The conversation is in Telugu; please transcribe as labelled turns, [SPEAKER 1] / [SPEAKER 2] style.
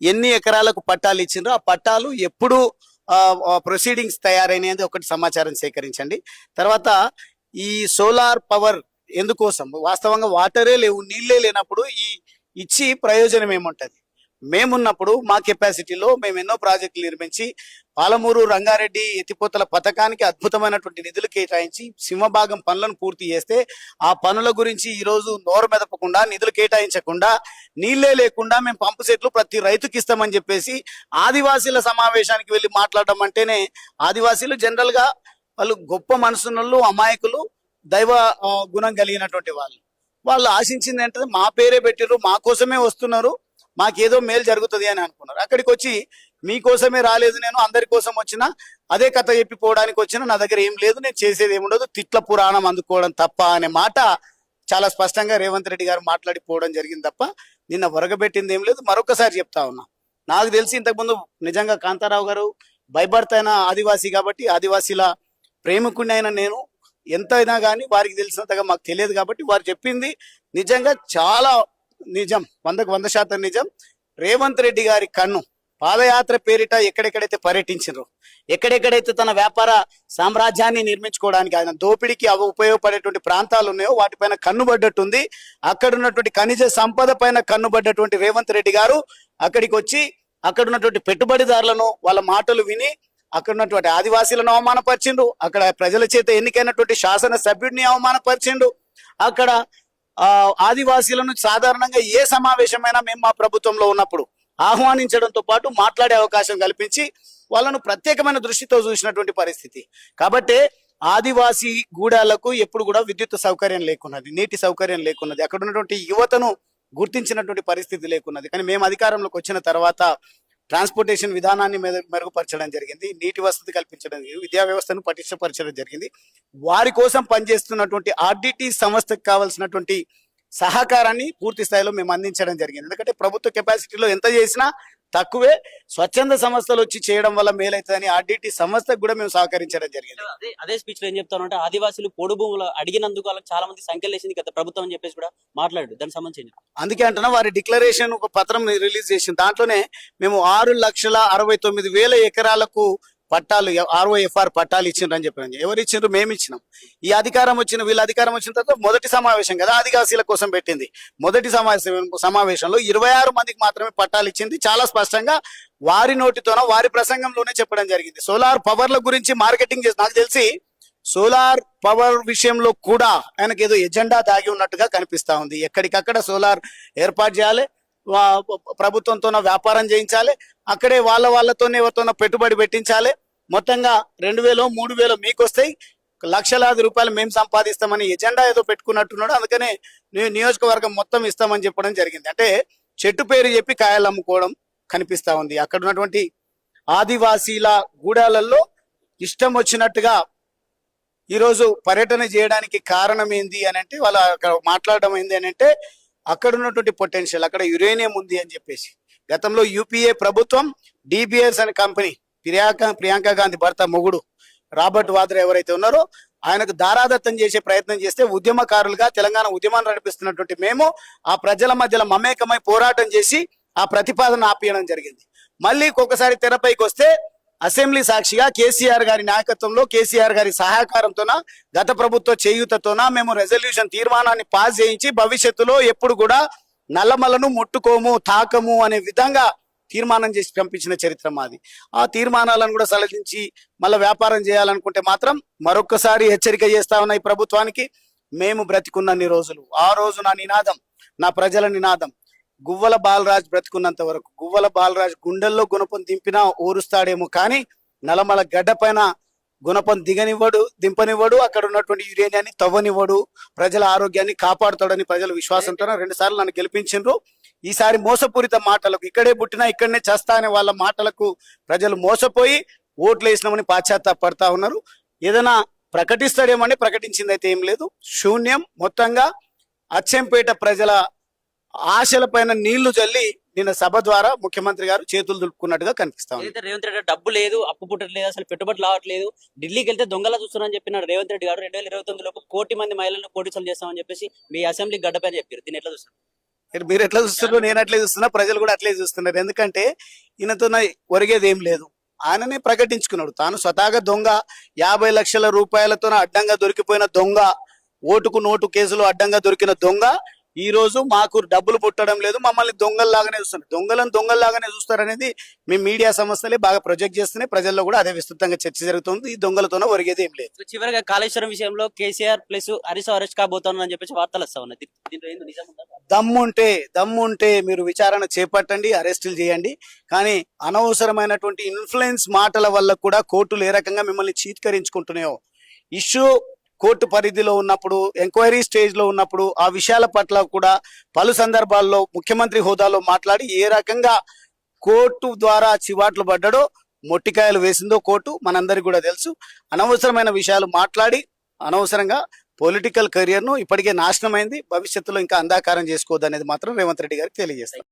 [SPEAKER 1] ఎన్ని ఎకరాలకు పట్టాలు ఇచ్చిండ్రో ఆ పట్టాలు ఎప్పుడు ప్రొసీడింగ్స్ తయారైనది ఒకటి సమాచారం సేకరించండి. తర్వాత ఈ సోలార్ పవర్ ఎందుకోసం? వాస్తవంగా వాటరే లేవు నీళ్ళే లేనప్పుడు ఈ ఇచ్చి ప్రయోజనం ఏముంటది? మేమున్నప్పుడు మా కెపాసిటీలో మేము ఎన్నో ప్రాజెక్టులు నిర్మించి పాలమూరు రంగారెడ్డి ఎత్తిపోతల పథకానికి అద్భుతమైనటువంటి నిధులు కేటాయించి సింహభాగం పనులను పూర్తి చేస్తే ఆ పనుల గురించి ఈరోజు నోరు మెదపకుండా నిధులు కేటాయించకుండా నీళ్ళే లేకుండా మేము పంపు సెట్లు ప్రతి రైతుకి ఇస్తామని చెప్పేసి ఆదివాసీల సమావేశానికి వెళ్ళి మాట్లాడడం అంటేనే ఆదివాసీలు జనరల్గా వాళ్ళు గొప్ప మనసున్నోళ్ళు అమాయకులు దైవ గుణం కలిగినటువంటి వాళ్ళు. వాళ్ళు ఆశించింది ఏంటంటే మా పేరే పెట్టిర్రు మా కోసమే వస్తున్నారు. మాకేదో మేలు జరుగుతుంది అని అనుకున్నారు. అక్కడికి వచ్చి మీకోసమే రాలేదు నేను అందరి కోసం వచ్చిన అదే కథ చెప్పిపోవడానికి వచ్చిన నా దగ్గర ఏం లేదు నేను చేసేది ఏముండదు తిట్ల పురాణం అందుకోవడం తప్ప అనే మాట చాలా స్పష్టంగా రేవంత్ రెడ్డి గారు మాట్లాడిపోవడం జరిగింది తప్ప నిన్న వరగబెట్టింది ఏం లేదు. మరొకసారి చెప్తా ఉన్నా నాకు తెలిసి ఇంతకుముందు నిజంగా కాంతారావు గారు బైబర్త్ అయిన ఆదివాసీ కాబట్టి ఆదివాసీల ప్రేమికుడిని అయినా నేను ఎంత అయినా కానీ వారికి తెలిసినంతగా మాకు తెలియదు కాబట్టి వారు చెప్పింది నిజంగా చాలా నిజం. వందకు వంద శాతం నిజం. రేవంత్ రెడ్డి గారి కన్ను పాదయాత్ర పేరిట ఎక్కడెక్కడైతే పర్యటించారు ఎక్కడెక్కడైతే తన వ్యాపార సామ్రాజ్యాన్ని నిర్మించుకోవడానికి ఆయన దోపిడీకి అవి ఉపయోగపడేటువంటి ప్రాంతాలు ఉన్నాయో వాటిపైన కన్నుబడ్డట్టుంది. అక్కడ ఉన్నటువంటి ఖనిజ సంపద పైన కన్నుబడ్డటువంటి రేవంత్ రెడ్డి గారు అక్కడికి వచ్చి అక్కడ ఉన్నటువంటి పెట్టుబడిదారులను వాళ్ళ మాటలు విని అక్కడ ఉన్నటువంటి ఆదివాసీలను అవమానపరిచిండు అక్కడ ప్రజల చేత ఎన్నికైనటువంటి శాసన సభ్యుడిని అవమానపరిచిండు అక్కడ ఆదివాసీలను సాధారణంగా ఏ సమావేశమైనా మేము మా ప్రభుత్వంలో ఉన్నప్పుడు ఆహ్వానించడంతో పాటు మాట్లాడే అవకాశం కల్పించి వాళ్ళను ప్రత్యేకమైన దృష్టితో చూసినటువంటి పరిస్థితి. కాబట్టి ఆదివాసీ గూడాలకు ఎప్పుడు కూడా విద్యుత్ సౌకర్యం లేకున్నది నీటి సౌకర్యం లేకున్నది. అక్కడ ఉన్నటువంటి యువతను గుర్తించినటువంటి పరిస్థితి లేకున్నది. కానీ మేము అధికారంలోకి వచ్చిన తర్వాత ట్రాన్స్పోర్టేషన్ విధానాన్ని మెరుగుపరచడం జరిగింది. నీటి వసతి కల్పించడం జరిగింది విద్యా వ్యవస్థను పటిష్టపరచడం జరిగింది. వారి కోసం పనిచేస్తున్నటువంటి ఆర్డిటి సంస్థకు కావాల్సినటువంటి సహకారాన్ని పూర్తి స్థాయిలో మేము అందించడం జరిగింది. ఎందుకంటే ప్రభుత్వ కెపాసిటీలో ఎంత చేసినా తక్కువే. స్వచ్ఛంద సంస్థలు వచ్చి చేయడం వల్ల మేలవుతుందని ఆర్డిటి సంస్థకు కూడా మేము సహకరించడం జరిగింది.
[SPEAKER 2] అదే అదే స్పీచ్లో ఏం చెప్తాను అంటే ఆదివాసులు పొడు భూములు అడిగినందుకు వాళ్ళకి చాలా మంది సంఖ్యలు వేసింది గత ప్రభుత్వం అని చెప్పేసి కూడా మాట్లాడు దానికి సంబంధించి
[SPEAKER 1] అందుకే అంటున్నా వారి డిక్లరేషన్ ఒక పత్రం రిలీజ్ చేసిన దాంట్లోనే మేము ఆరు లక్షల అరవై తొమ్మిది వేల ఎకరాలకు పట్టాలు ఆర్ఓఎఫ్ఆర్ పట్టాలు ఇచ్చిండ్రు చెప్పారు ఎవరు ఇచ్చిండ్రు? మేము ఇచ్చినాం. ఈ అధికారం వచ్చిన వీళ్ళ అధికారం వచ్చిన తర్వాత మొదటి సమావేశం కదా ఆదివాసీల కోసం పెట్టింది. మొదటి సమావేశం సమావేశంలో ఇరవై ఆరు మందికి మాత్రమే పట్టాలు ఇచ్చింది. చాలా స్పష్టంగా వారి నోటితోన వారి ప్రసంగంలోనే చెప్పడం జరిగింది. సోలార్ పవర్ల గురించి మార్కెటింగ్ చేసి నాకు తెలిసి సోలార్ పవర్ విషయంలో కూడా ఆయనకి ఏదో ఎజెండా దాగి ఉన్నట్టుగా కనిపిస్తా ఉంది. ఎక్కడికక్కడ సోలార్ ఏర్పాటు చేయాలి. వా- ప్రభుత్వంతో వ్యాపారం చేయించాలి. అక్కడే వాళ్ళ వాళ్ళతోనే ఎవరితోనో పెట్టుబడి పెట్టించాలి. మొత్తంగా రెండు వేలు మూడు వేలు మీకు వస్తాయి లక్షలాది రూపాయలు మేము సంపాదిస్తామని ఎజెండా ఏదో పెట్టుకున్నట్టున్నాడు. అందుకనే నేను నియోజకవర్గం మొత్తం ఇస్తామని చెప్పడం జరిగింది. అంటే చెట్టు పేరు చెప్పి కాయలు అమ్ముకోవడం కనిపిస్తా ఉంది. అక్కడ ఉన్నటువంటి ఆదివాసీల గూడాలలో ఇష్టం వచ్చినట్టుగా ఈరోజు పర్యటన చేయడానికి కారణం ఏంది అని అంటే వాళ్ళు అక్కడ మాట్లాడడం ఏంది అని అంటే అక్కడ ఉన్నటువంటి పొటెన్షియల్ అక్కడ యురేనియం ఉంది అని చెప్పేసి. గతంలో యూపీఏ ప్రభుత్వం డిబిఎస్ అనే కంపెనీ ప్రియాంక ప్రియాంక గాంధీ భర్త మొగుడు రాబర్ట్ వాద్రా ఎవరైతే ఉన్నారో ఆయనకు దారాదత్తం చేసే ప్రయత్నం చేస్తే ఉద్యమకారులుగా తెలంగాణ ఉద్యమాన్ని నడిపిస్తున్నటువంటి మేము ఆ ప్రజల మధ్యలో మమేకమై పోరాటం చేసి ఆ ప్రతిపాదన ఆపేయడం జరిగింది. మళ్ళీ ఒక్కొక్కసారి తెరపైకి వస్తే అసెంబ్లీ సాక్షిగా కేసీఆర్ గారి నాయకత్వంలో కేసీఆర్ గారి సహకారంతోన గత ప్రభుత్వ చేయూతతోన మేము రెజల్యూషన్ తీర్మానాన్ని పాస్ చేయించి భవిష్యత్తులో ఎప్పుడు కూడా నల్లమలను ముట్టుకోము తాకము అనే విధంగా తీర్మానం చేసి పంపించిన చరిత్ర మాది. ఆ తీర్మానాలను కూడా సలహించి మళ్ళీ వ్యాపారం చేయాలనుకుంటే మాత్రం మరొక్కసారి హెచ్చరిక చేస్తా ఉన్న ఈ ప్రభుత్వానికి. మేము బ్రతికున్నన్ని రోజులు. ఆ రోజు నా నినాదం నా ప్రజల నినాదం. గువ్వల బాలరాజ్ బ్రతికున్నంత వరకు. గువ్వల బాలరాజ్ గుండెల్లో గుణపం దింపినా ఊరుస్తాడేమో కానీ నలమల గడ్డ పైన గుణపం దిగనివ్వడు దింపనివ్వడు. అక్కడ ఉన్నటువంటి యురేనియాన్ని తవ్వనివ్వడు. ప్రజల ఆరోగ్యాన్ని కాపాడుతాడని ప్రజల విశ్వాసంతో రెండు సార్లు నన్ను గెలిపించిండ్రు. ఈసారి మోసపూరిత మాటలకు ఇక్కడే పుట్టినా ఇక్కడనే చేస్తా అనే వాళ్ళ మాటలకు ప్రజలు మోసపోయి ఓట్లు వేసినామని పాశ్చాత్తాపడతా ఉన్నారు. ఏదైనా ప్రకటిస్తాడేమని ప్రకటించింది అయితే ఏం లేదు. శూన్యం మొత్తంగా అచ్చంపేట ప్రజల ఆశల పైన నీళ్ళు జల్లి నిన్న సభ ద్వారా ముఖ్యమంత్రి గారు చేతులు దులుపుకున్నట్టుగా కనిపిస్తా ఉంది.
[SPEAKER 2] రేవంత్ రెడ్డి గారు డబ్బు లేదు అప్పు పుట్టట్లేదు అసలు పెట్టుబడి రావట్లేదు ఢిల్లీకి వెళ్తే దొంగలా చూస్తున్నారని చెప్పినాడు రేవంత్ రెడ్డి గారు. రెండు వేల ఇరవై తొమ్మిదిలో కోటి మంది మహిళలను కోటీసులు చేస్తామని చెప్పేసి మీ అసెంబ్లీ గడ్డపైన చెప్పారు. దీన్ని ఎట్లా చూస్తారు?
[SPEAKER 1] మీరు ఎట్లా చూస్తున్నారు? నేను అట్లే చూస్తున్నా ప్రజలు కూడా అట్లే చూస్తున్నారు. ఎందుకంటే ఈయనతో ఒరిగేది ఏం లేదు. ఆయననే ప్రకటించుకున్నాడు. తాను స్వతహాగా దొంగ యాభై లక్షల రూపాయలతో అడ్డంగా దొరికిపోయిన దొంగ ఓటుకు నోటు కేసులో అడ్డంగా దొరికిన దొంగ ఈ రోజు మాకు డబ్బులు పుట్టడం లేదు మమ్మల్ని దొంగల్లాగానే చూస్తున్నారు. దొంగలను దొంగల్లాగానే చూస్తారనేది మీ మీడియా సంస్థలే బాగా ప్రొజెక్ట్ చేస్తున్నాయి. ప్రజల్లో కూడా అదే విస్తృతంగా చర్చ జరుగుతుంది. ఈ దొంగలతోనే ఒరిగేది ఏం లేదు.
[SPEAKER 2] చివరిగా కాళేశ్వరం విషయంలో కేసీఆర్ ప్లస్ హరీష్ అరెస్ట్ కాబోతున్నాను అని చెప్పేసి వార్తలు వస్తా ఉన్నాయి?
[SPEAKER 1] దమ్ముంటే దమ్ముంటే మీరు విచారణ చేపట్టండి అరెస్టులు చేయండి. కానీ అనవసరమైనటువంటి ఇన్ఫ్లుయెన్స్ మాటల వల్ల కూడా కోర్టులు ఏ రకంగా మిమ్మల్ని చీత్కరించుకుంటున్నాయో ఇష్యూ కోర్టు పరిధిలో ఉన్నప్పుడు ఎంక్వైరీ స్టేజ్లో ఉన్నప్పుడు ఆ విషయాల పట్ల కూడా పలు సందర్భాల్లో ముఖ్యమంత్రి హోదాలో మాట్లాడి ఏ రకంగా కోర్టు ద్వారా చివాట్లు పడ్డాడో మొట్టికాయలు వేసిందో కోర్టు మనందరికి కూడా తెలుసు. అనవసరమైన విషయాలు మాట్లాడి అనవసరంగా పొలిటికల్ కెరియర్ను ఇప్పటికే నాశనమైంది భవిష్యత్తులో ఇంకా అంధాకారం చేసుకోవద్దు అనేది మాత్రం రేవంత్ రెడ్డి గారికి తెలియజేస్తారు